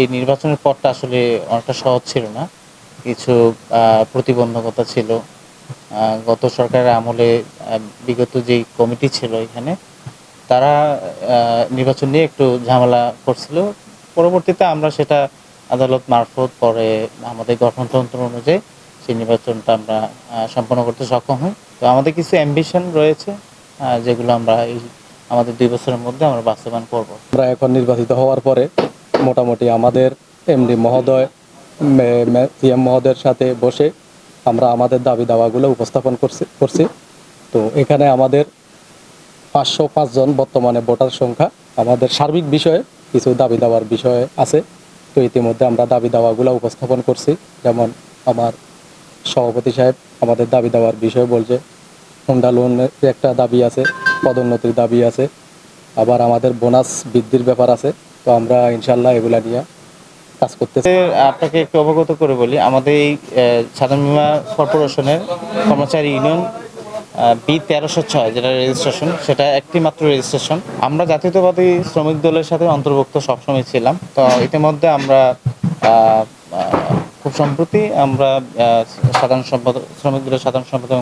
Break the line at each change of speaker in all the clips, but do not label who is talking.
এই নির্বাচনের পরটা আসলে অনেকটা সহজ ছিল না। কিছু প্রতিবন্ধকতা ছিল। গত সরকারের আমলে বিগত যেই কমিটি ছিল এখানে, তারা নির্বাচন নিয়ে একটু ঝামেলা করছিল। পরবর্তীতে আমরা সেটা আদালত মারফত পরে আমাদের গঠনতন্ত্র অনুযায়ী সেই নির্বাচনটা আমরা সম্পন্ন করতে সক্ষম হই। তো আমাদের কিছু অ্যাম্বিশন রয়েছে যেগুলো আমরা এই আমাদের দুই বছরের মধ্যে আমরা বাস্তবায়ন করব।
আমরা এখন নির্বাচিত হওয়ার পরে মোটামুটি আমাদের এমডি মহোদয় সিএম মহোদয়ের সাথে বসে আমরা আমাদের দাবি দাওয়াগুলো উপস্থাপন করছি করছি। তো এখানে আমাদের পাঁচশো পাঁচজন বর্তমানে ভোটার সংখ্যা। আমাদের সার্বিক বিষয়ে কিছু দাবি দাওয়ার বিষয়ে আছে। তো ইতিমধ্যে আমরা দাবি দাওয়াগুলো উপস্থাপন করছি। যেমন আমার সভাপতি সাহেব আমাদের দাবি দাওয়ার বিষয় বলছে, হুন্ডা লোনের একটা দাবি আছে, পদোন্নতির দাবি আছে। আবার আমাদের বোনাস বৃদ্ধির ব্যাপার আছে। তো আমরা ইনশাল্লাহ এগুলা নিয়ে কাজ করতেছি।
আপনাকে একটু অবগত করে বলি, আমাদের এই সাধারণ বীমা কর্পোরেশনের কর্মচারী ইউনিয়ন বি তেরোশো ছয়, যেটা রেজিস্ট্রেশন, সেটা একটি মাত্র রেজিস্ট্রেশন। আমরা জাতীয়তাবাদী শ্রমিক দলের সাথে অন্তর্ভুক্ত সবসময় ছিলাম, তো ইতিমধ্যে আমরা খুব সম্প্রতি আমরা সাধারণ সম্পাদক শ্রমিক দলের সাধারণ সম্পাদক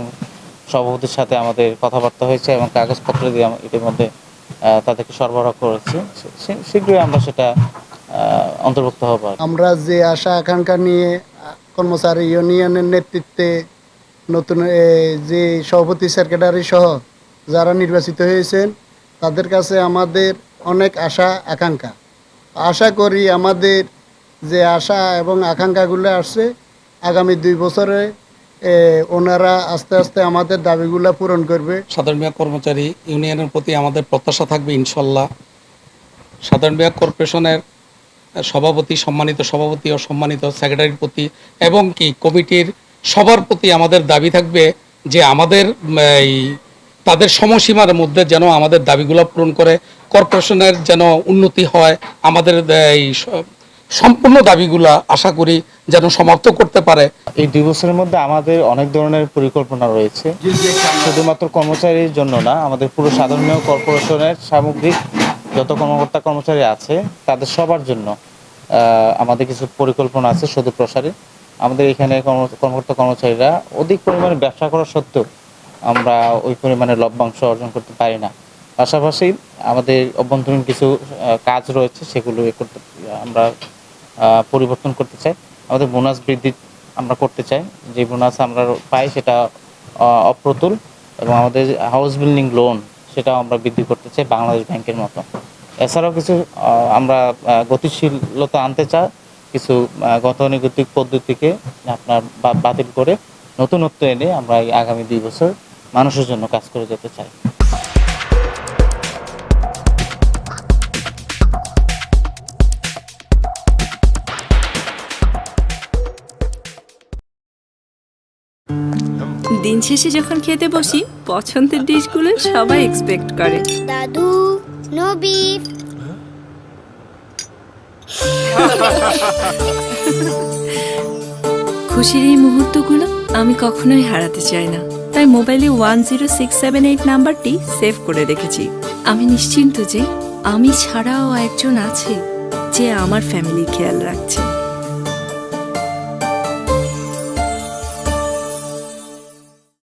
সভাপতির সাথে আমাদের কথাবার্তা হয়েছে এবং কাগজপত্র দিয়ে ইতিমধ্যে তাদেরকে সরবরাহ করেছি। শীঘ্রই আমরা সেটা অন্তর্ভুক্ত হব
আমরা যে আশা আকাঙ্ক্ষা নিয়ে কর্মচারী ইউনিয়নের নেতৃত্বে নতুন যে সভাপতি সেক্রেটারি সহ যারা নির্বাচিত হয়েছেন, তাদের কাছে আমাদের অনেক আশা, আকাঙ্ক্ষা। আশা করি আমাদের যে আশা এবং আকাঙ্ক্ষাগুলো আসছে, আগামী দুই বছরে ওনারা আস্তে আস্তে আমাদের দাবিগুলো পূরণ করবে।
সাধারণ বিভাগ কর্মচারী ইউনিয়নের প্রতি আমাদের প্রত্যাশা থাকবে, ইনশাল্লাহ। সাধারণ বিভাগ কর্পোরেশনের সভাপতি, সম্মানিত সভাপতি ও সম্মানিত সেক্রেটারির প্রতি এবং কি কমিটির সবার প্রতি আমাদের দাবি থাকবে যে আমাদের, এই, তাদের সময়সীমার মধ্যে যেন আমাদের দাবিগুলো পূরণ করে, কর্পোরেশনের যেন উন্নতি হয়, আমাদের, এই সম্পূর্ণ দাবিগুলা আশা করি যেন সমাপ্ত করতে পারে।
এই দুই বছরের মধ্যে আমাদের অনেক ধরনের পরিকল্পনা রয়েছে। শুধুমাত্র কর্মচারীর জন্য না, আমাদের পুরো সাধারণ কর্পোরেশনের সামগ্রিক যত কর্মকর্তা কর্মচারী আছে, তাদের সবার জন্য আমাদের কিছু পরিকল্পনা আছে শুধু প্রসারে। আমাদের এখানে কর্ম- কর্মকর্তা কর্মচারীরা অধিক পরিমাণে ব্যবসা করা সত্ত্বেও আমরা ওই পরিমাণে লভ্যাংশ অর্জন করতে পারি না। পাশাপাশি আমাদের অভ্যন্তরীণ কিছু কাজ রয়েছে, সেগুলো করতে, আমরা পরিবর্তন করতে চাই। আমাদের বোনাস বৃদ্ধি আমরা করতে চাই। যে বোনাস আমরা পাই সেটা অপ্রতুল এবং আমাদের হাউস বিল্ডিং লোন সেটাও আমরা বৃদ্ধি করতে চাই বাংলাদেশ ব্যাংকের মতো। এছাড়াও কিছু আমরা গতিশীলতা আনতে চাই। কিছু গতানুগতিক পদ্ধতিকে আপনার বাতিল করে নতুনত্ব এনে আমরা আগামী দুই বছর মানুষের জন্য কাজ করে যেতে চাই।
দিন শেষে যখন খেতে বসি পছন্দের ডিশগুলো সবাই এক্সপেক্ট করে।
দাদু নো বিফ
খুশির এই মুহূর্তগুলো আমি কখনোই হারাতে চাই না। তাই মোবাইলে one zero six seven eight নাম্বারটি সেভ করে রেখেছি। আমি নিশ্চিন্ত যে আমি ছাড়াও একজন আছে যে আমার ফ্যামিলির খেয়াল রাখছে।